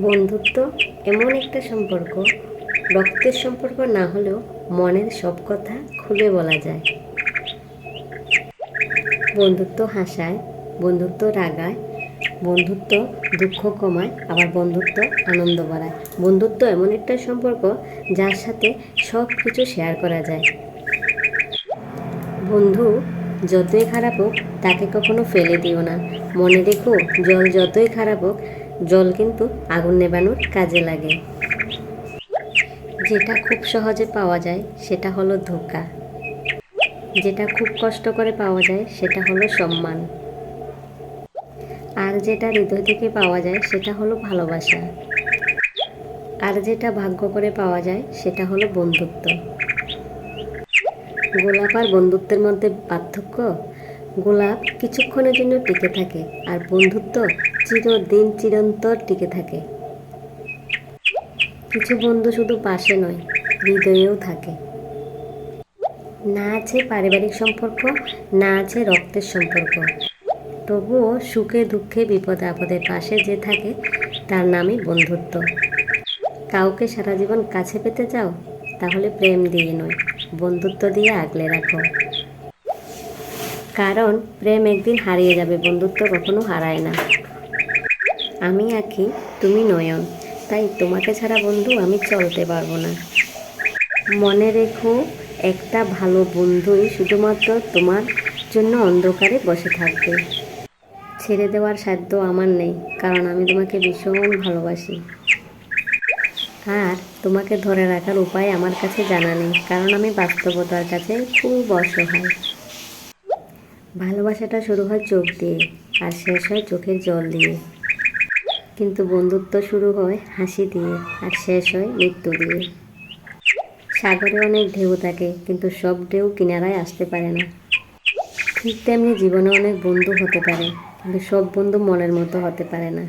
বন্ধুত্ব এমন একটা সম্পর্ক, রক্তের সম্পর্ক না হলেও মনের সব কথা খুলে বলা যায়। বন্ধুত্ব হাসায়, বন্ধুত্ব রাগায়, বন্ধুত্ব দুঃখ কমায়, আবার বন্ধুত্ব আনন্দ বাড়ায়। বন্ধুত্ব এমন একটা সম্পর্ক যার সাথে সব কিছু শেয়ার করা যায়। বন্ধু যতই খারাপ হোক, তাকে কখনো ফেলে দিও না। মনে রেখো, জল যতই খারাপ হোক, জল কিন্তু আগুন নেবানোর কাজে লাগে। যেটা খুব সহজে পাওয়া যায়, সেটা হলো ধোকা। যেটা খুব কষ্ট করে পাওয়া যায়, সেটা হলো সম্মান। আর যেটা হৃদয় থেকে পাওয়া যায়, সেটা হলো ভালোবাসা। আর যেটা ভাগ্য করে পাওয়া যায়, সেটা হলো বন্ধুত্ব। গোলাপ আর বন্ধুত্বের মধ্যে পার্থক্য? গোলাপ কিছুক্ষণের জন্য টিকে থাকে আর বন্ধুত্ব চিরদিন চিরন্তর টিকে থাকে। কিছু বন্ধু শুধু পাশে নয়, হৃদয়েও থাকে। না আছে পারিবারিক সম্পর্ক, না আছে রক্তের সম্পর্ক। তবুও সুখে, দুঃখে, বিপদে, আপদে পাশে যে থাকে, তার নামই বন্ধুত্ব। কাউকে সারা জীবন কাছে পেতে চাও, তাহলে প্রেম দিয়ে নয়। বন্ধুত্ব দিয়ে আগলে রাখো। কারণ প্রেম একদিন হারিয়ে যাবে, বন্ধুত্ব কখনো হারায় না। আমি আঁকি, তুমি নয়ন। তাই তোমাকে ছাড়া বন্ধু আমি চলতে পারব না। মনে রেখো, একটা ভালো বন্ধুই শুধুমাত্র তোমার জন্য অন্ধকারে বসে থাকবে। ছেড়ে দেওয়ার সাধ্য আমার নেই, কারণ আমি তোমাকে ভীষণ ভালোবাসি। আর তোমাকে ধরে রাখার উপায় আমার কাছে জানা নেই, কারণ আমি বাস্তবতার কাছে খুব অসহায়। ভালোবাসাটা শুরু হয় চোখ দিয়ে আর শেষ হয় চোখের জল দিয়ে। কিন্তু বন্ধুত্ব শুরু হয় হাসি দিয়ে আর শেষ হয় মৃত্যু দিয়ে। সাগরে অনেক ঢেউ থাকে, কিন্তু সব ঢেউ কিনারায় আসতে পারে না। ঠিক তেমনি জীবনে অনেক বন্ধু হতে পারে, কিন্তু সব বন্ধু মনের মতো হতে পারে না।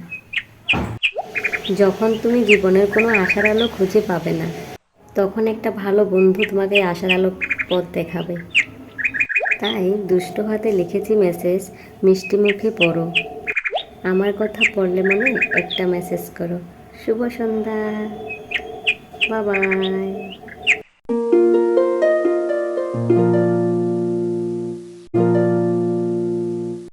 যখন তুমি জীবনের কোনো আশার আলো খুঁজে পাবে না, তখন একটা ভালো বন্ধু তোমাকে আশার আলো পথ দেখাবে। তাই দুষ্ট হাতে লিখেছি মেসেজ মিষ্টি মুখে পড়ো। আমার কথা পড়লে মনে একটা মেসেজ করো। শুভ সন্ধ্যা। বাবাই